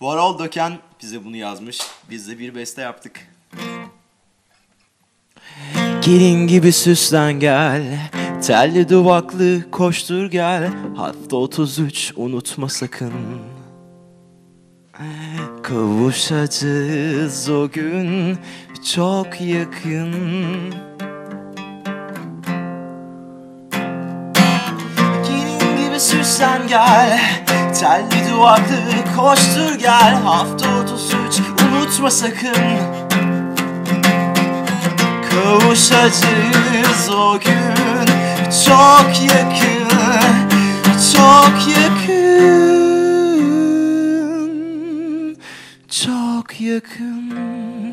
Varol Döken bize bunu yazmış. Biz de bir beste yaptık. Gelin gibi süslen gel. Telli duvaklı koştur gel. Hafta 33 unutma sakın. Kavuşacağız o gün. Çok yakın. Gelin gibi süslen gel Telli duvaklı koştur gel. Hafta 33 unutma sakın. Kavuşacağız o gün. Çok yakın, çok yakın, çok yakın.